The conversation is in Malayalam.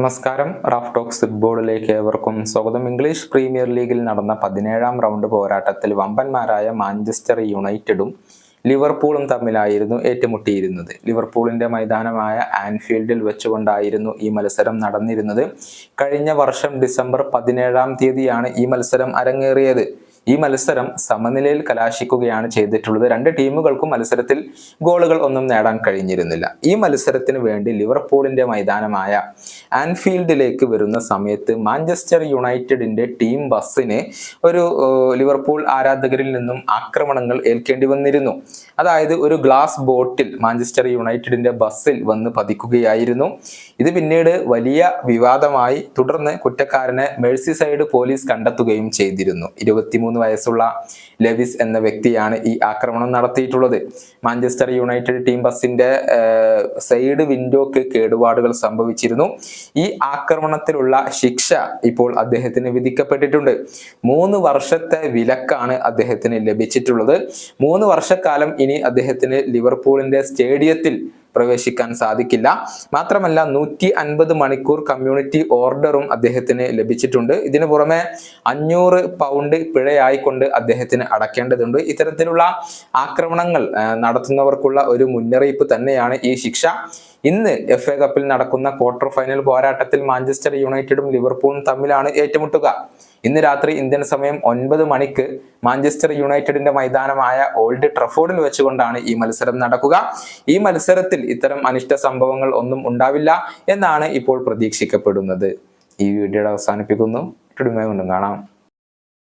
നമസ്കാരം. റാഫ് ടോക്സ് ഫുട്ബോളിലേക്ക് ഏവർക്കും സ്വാഗതം. ഇംഗ്ലീഷ് പ്രീമിയർ ലീഗിൽ നടന്ന പതിനേഴാം റൗണ്ട് പോരാട്ടത്തിൽ വമ്പന്മാരായ മാഞ്ചസ്റ്റർ യുണൈറ്റഡും ലിവർപൂളും തമ്മിലായിരുന്നു ഏറ്റുമുട്ടിയിരുന്നത്. ലിവർപൂളിന്റെ മൈതാനമായ ആൻഫീൽഡിൽ വെച്ചുകൊണ്ടായിരുന്നു ഈ മത്സരം നടന്നിരുന്നത്. കഴിഞ്ഞ വർഷം ഡിസംബർ പതിനേഴാം തീയതിയാണ് ഈ മത്സരം അരങ്ങേറിയത്. ഈ മത്സരം സമനിലയിൽ കലാശിക്കുകയാണ് ചെയ്തിട്ടുള്ളത്. രണ്ട് ടീമുകൾക്കും മത്സരത്തിൽ ഗോളുകൾ ഒന്നും നേടാൻ കഴിഞ്ഞിരുന്നില്ല. ഈ മത്സരത്തിന് വേണ്ടി ലിവർപൂളിന്റെ മൈതാനമായ ആൻഫീൽഡിലേക്ക് വരുന്ന സമയത്ത് മാഞ്ചസ്റ്റർ യുണൈറ്റഡിന്റെ ടീം ബസ്സിന് ഒരു ലിവർപൂൾ ആരാധകരിൽ നിന്നും ആക്രമണങ്ങൾ ഏൽക്കേണ്ടി വന്നിരുന്നു. അതായത് ഒരു ഗ്ലാസ് ബോട്ടിൽ മാഞ്ചസ്റ്റർ യുണൈറ്റഡിന്റെ ബസ്സിൽ വന്ന് പതിക്കുകയായിരുന്നു. ഇത് പിന്നീട് വലിയ വിവാദമായി തുടർന്ന് കുറ്റക്കാരനെ മേഴ്സിസൈഡ് പോലീസ് കണ്ടെത്തുകയും ചെയ്തിരുന്നു. ഇരുപത്തിമൂന്ന് വയസ്സുള്ള ലെവിസ് എന്ന വ്യക്തിയാണ് ഈ ആക്രമണം നടത്തിയിട്ടുള്ളത്. മാഞ്ചസ്റ്റർ യുണൈറ്റഡ് ടീം ബസിന്റെ സൈഡ് വിൻഡോക്ക് കേടുപാടുകൾ സംഭവിച്ചിരുന്നു. ഈ ആക്രമണത്തിലുള്ള ശിക്ഷ ഇപ്പോൾ അദ്ദേഹത്തിന് വിധിക്കപ്പെട്ടിട്ടുണ്ട്. മൂന്ന് വർഷത്തെ വിലക്കാണ് അദ്ദേഹത്തിന് ലഭിച്ചിട്ടുള്ളത്. മൂന്ന് വർഷക്കാലം ഇനി അദ്ദേഹത്തിന് ലിവർപൂളിന്റെ സ്റ്റേഡിയത്തിൽ പ്രവേശിക്കാൻ സാധിക്കില്ല. മാത്രമല്ല നൂറ്റി അൻപത് മണിക്കൂർ കമ്മ്യൂണിറ്റി ഓർഡറും അദ്ദേഹത്തിന് ലഭിച്ചിട്ടുണ്ട്. ഇതിനു പുറമെ അഞ്ഞൂറ് പൗണ്ട് പിഴയായിക്കൊണ്ട് അദ്ദേഹത്തിന് അടക്കേണ്ടതുണ്ട്. ഇത്തരത്തിലുള്ള ആക്രമണങ്ങൾ നടത്തുന്നവർക്കുള്ള ഒരു മുന്നറിയിപ്പ് തന്നെയാണ് ഈ ശിക്ഷ. ഇന്ന് എഫ് എ കപ്പിൽ നടക്കുന്ന ക്വാർട്ടർ ഫൈനൽ പോരാട്ടത്തിൽ മാഞ്ചസ്റ്റർ യുണൈറ്റഡും ലിവർപൂളും തമ്മിലാണ് ഏറ്റുമുട്ടുക. ഇന്ന് രാത്രി ഇന്ത്യൻ സമയം ഒൻപത് മണിക്ക് മാഞ്ചസ്റ്റർ യുണൈറ്റഡിന്റെ മൈതാനമായ ഓൾഡ് ട്രഫോർഡിൽ വെച്ചുകൊണ്ടാണ് ഈ മത്സരം നടക്കുക. ഈ മത്സരത്തിൽ ഇത്തരം അനിഷ്ട സംഭവങ്ങൾ ഒന്നും ഉണ്ടാവില്ല എന്നാണ് ഇപ്പോൾ പ്രതീക്ഷിക്കപ്പെടുന്നത്. ഈ വീഡിയോയുടെ അവസാനിപ്പിക്കുന്നു. കൊണ്ടും കാണാം.